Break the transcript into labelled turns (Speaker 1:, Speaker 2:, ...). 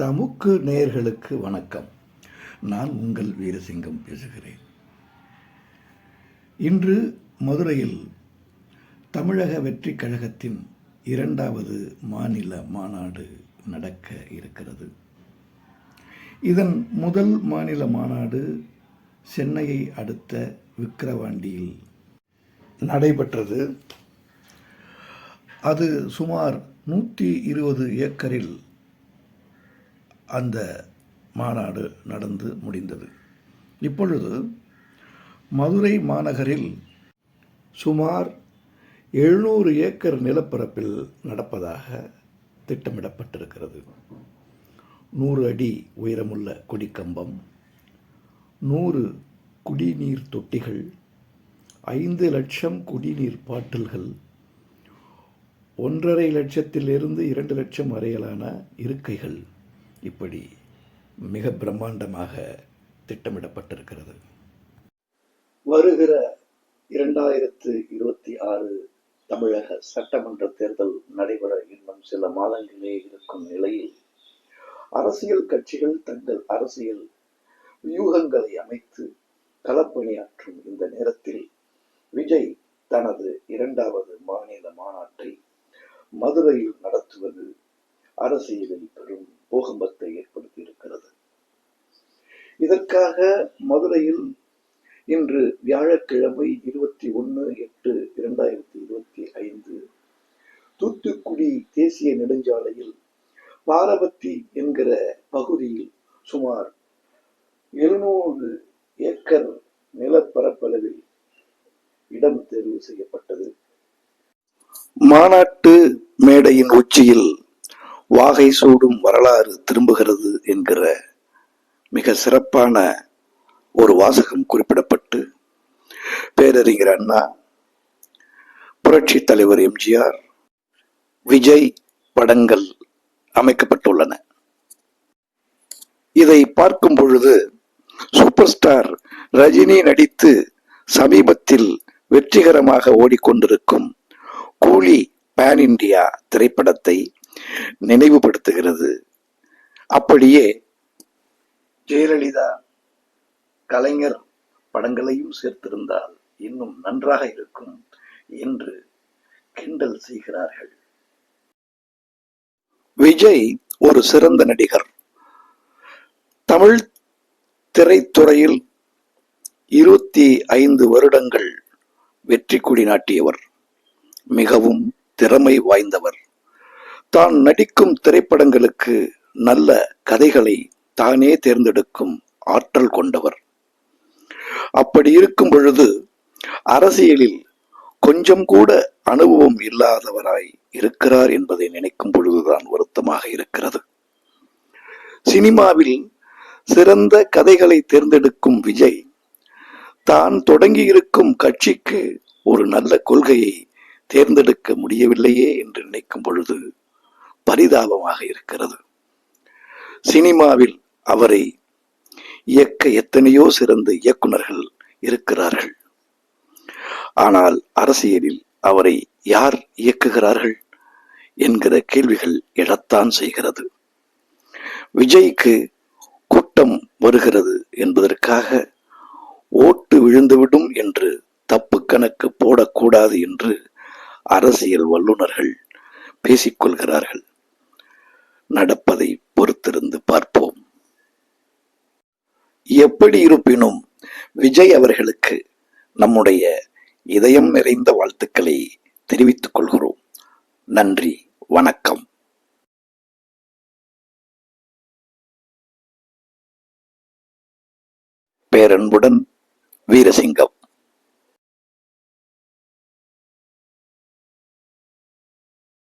Speaker 1: தமுக்கு நேயர்களுக்கு வணக்கம். நான் உங்கள் வீரசிங்கம் பேசுகிறேன். இன்று மதுரையில் தமிழக வெற்றி கழகத்தின் இரண்டாவது மாநில மாநாடு நடக்க இருக்கிறது. இதன் முதல் மாநில மாநாடு சென்னையை அடுத்த விக்கிரவாண்டியில் நடைபெற்றது. அது சுமார் நூற்றி இருபது ஏக்கரில் அந்த மாநாடு நடந்து முடிந்தது. இப்பொழுது மதுரை மாநகரில் சுமார் எழுநூறு ஏக்கர் நிலப்பரப்பில் நடப்பதாக திட்டமிடப்பட்டிருக்கிறது. நூறு அடி உயரமுள்ள கொடிக்கம்பம் நூறு குடிநீர் தொட்டிகள் ஐந்து லட்சம் குடிநீர் பாட்டில்கள் ஒன்றரை லட்சத்திலிருந்து இரண்டு லட்சம் வரையிலான இருக்கைகள் இப்படி மிக பிரம்மாண்டமாக திட்டமிடப்பட்டிருக்கிறது. வருகிற இரண்டாயிரத்து இருபத்தி ஆறு தமிழக சட்டமன்ற தேர்தல் நடைபெற இன்னும் சில மாதங்களே இருக்கும் நிலையில் அரசியல் கட்சிகள் தங்கள் அரசியல் வியூகங்களை அமைத்து களப்பணியாற்றும் இந்த நேரத்தில் விஜய் தனது இரண்டாவது மாநில மாநாட்டை மதுரையில் நடத்துவது அரசியலில் பூகம்பத்தை ஏற்படுத்தி இருக்கிறது இதற்காக மதுரையில் இன்று வியாழக்கிழமை இருபத்தி ஒன்று எட்டு இரண்டாயிரத்தி இருபத்தி ஐந்து தூத்துக்குடி தேசிய நெடுஞ்சாலையில் பாரபத்தி என்கிற பகுதியில் சுமார் எழுநூறு ஏக்கர் நிலப்பரப்பளவில் இடம் தேர்வு செய்யப்பட்டது. மாநாட்டு மேடையின் உச்சியில் வாகை சூடும் வரலாறு திரும்புகிறது என்கிற மிக சிறப்பான ஒரு வாசகம் குறிப்பிடப்பட்டு பேரறிஞர் அண்ணா புரட்சி தலைவர் எம்ஜிஆர் விஜய் படங்கள் அமைக்கப்பட்டுள்ளன. இதை பார்க்கும் பொழுது சூப்பர் ஸ்டார் ரஜினி நடித்து சமீபத்தில் வெற்றிகரமாக ஓடிக்கொண்டிருக்கும் கூலி பேன் இண்டியா திரைப்படத்தை நினைவுபடுத்துகிறது. அப்படியே ஜெயலலிதா கலைஞர் படங்களையும் சேர்த்திருந்தால் இன்னும் நன்றாக இருக்கும் என்று கிண்டல் செய்கிறார்கள். விஜய் ஒரு சிறந்த நடிகர். தமிழ் திரைத்துறையில் இருபத்தி ஐந்து வருடங்கள் வெற்றி கொடி நாட்டியவர். மிகவும் திறமை வாய்ந்தவர். தான் நடிக்கும் திரைப்படங்களுக்கு நல்ல கதைகளை தானே தேர்ந்தெடுக்கும் ஆற்றல் கொண்டவர். அப்படி இருக்கும் பொழுது அரசியலில் கொஞ்சம் கூட அனுபவம் இல்லாதவராய் இருக்கிறார் என்பதை நினைக்கும் பொழுதுதான் வருத்தமாக இருக்கிறது. சினிமாவில் சிறந்த கதைகளை தேர்ந்தெடுக்கும் விஜய் தான் தொடங்கியிருக்கும் கட்சிக்கு ஒரு நல்ல கொள்கையை தேர்ந்தெடுக்க முடியவில்லையே என்று நினைக்கும் பொழுது பரிதாபமாக இருக்கிறது. சினிமாவில் அவரை இயக்க எத்தனையோ சிறந்த இயக்குனர்கள் இருக்கிறார்கள். ஆனால் அரசியலில் அவரை யார் இயக்குகிறார்கள் என்கிற கேள்விகள் எழத்தான் செய்கிறது. விஜய்க்கு கூட்டம் வருகிறது என்பதற்காக ஓட்டு விழுந்துவிடும் என்று தப்பு கணக்கு போடக்கூடாது என்று அரசியல் வல்லுநர்கள் பேசிக்கொள்கிறார்கள். நடப்பதை பொறுத்திருந்து பார்ப்போம். எப்படி இருப்பினும் விஜய் அவர்களுக்கு நம்முடைய இதயம் நிறைந்த வாழ்த்துக்களை தெரிவித்துக் கொள்கிறோம். நன்றி வணக்கம். பேரன்புடன் வீரசிங்கம்.